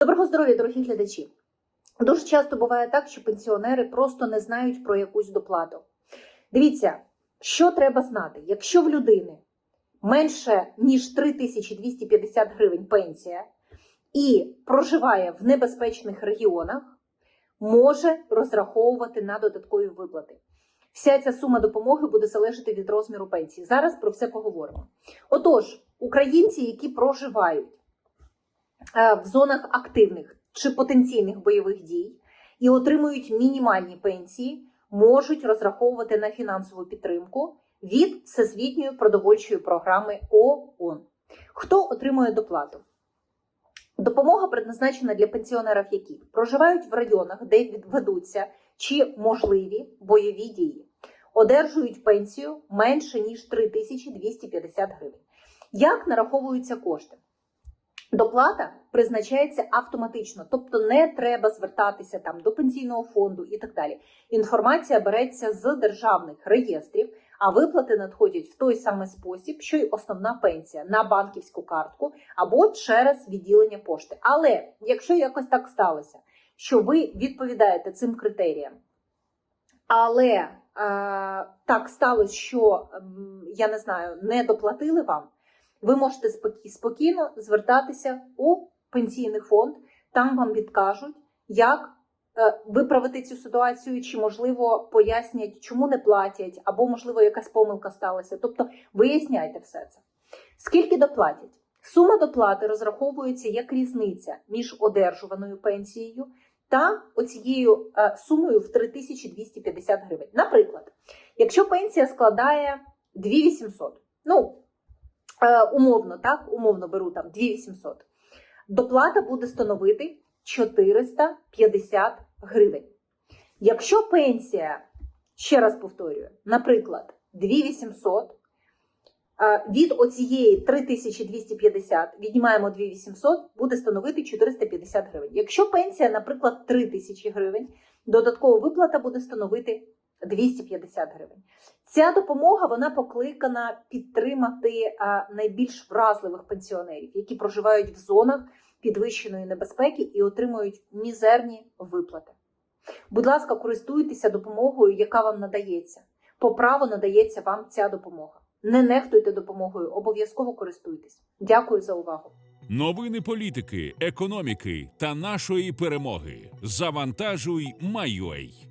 Доброго здоров'я, дорогі глядачі. Дуже часто буває так, що пенсіонери просто не знають про якусь доплату. Дивіться, що треба знати, якщо в людини менше ніж 3250 гривень пенсія і проживає в небезпечних регіонах, може розраховувати на додаткові виплати. Вся ця сума допомоги буде залежати від розміру пенсії. Зараз про все поговоримо. Отож, українці, які проживають в зонах активних чи потенційних бойових дій і отримують мінімальні пенсії, можуть розраховувати на фінансову підтримку від Всесвітньої продовольчої програми ООН. Хто отримує доплату? Допомога предназначена для пенсіонерів, які проживають в районах, де ведуться чи можливі бойові дії, одержують пенсію менше ніж 3250 гривень. Як нараховуються кошти? Доплата призначається автоматично, тобто не треба звертатися там до пенсійного фонду і так далі. Інформація береться з державних реєстрів, а виплати надходять в той самий спосіб, що й основна пенсія на банківську картку або через відділення пошти. Але якщо якось так сталося, що ви відповідаєте цим критеріям, але е, так сталося, що м, я не знаю, не доплатили вам ви можете спокійно звертатися у пенсійний фонд, там вам підкажуть, як е, виправити цю ситуацію, чи можливо пояснять, чому не платять, або можливо якась помилка сталася. Тобто виясняйте все це. Скільки доплатять? Сума доплати розраховується як різниця між одержуваною пенсією та оцією е, сумою в 3250 гривень. Наприклад, якщо пенсія складає 2800, ну умовно, так, умовно беру там 2800, доплата буде становити 450 гривень. Якщо пенсія, ще раз повторюю, наприклад, 2800, е, від оцієї 3250 віднімаємо 2800, буде становити 450 гривень. Якщо пенсія, наприклад, 3000 гривень, додаткова виплата буде становити 250 гривень. Ця допомога вона покликана підтримати найбільш вразливих пенсіонерів, які проживають в зонах підвищеної небезпеки і отримують мізерні виплати. Будь ласка, користуйтеся допомогою, яка вам надається. По праву надається вам ця допомога. Не нехтуйте допомогою, обов'язково користуйтесь. Дякую за увагу. Новини політики, економіки та нашої перемоги. Завантажуй, майой.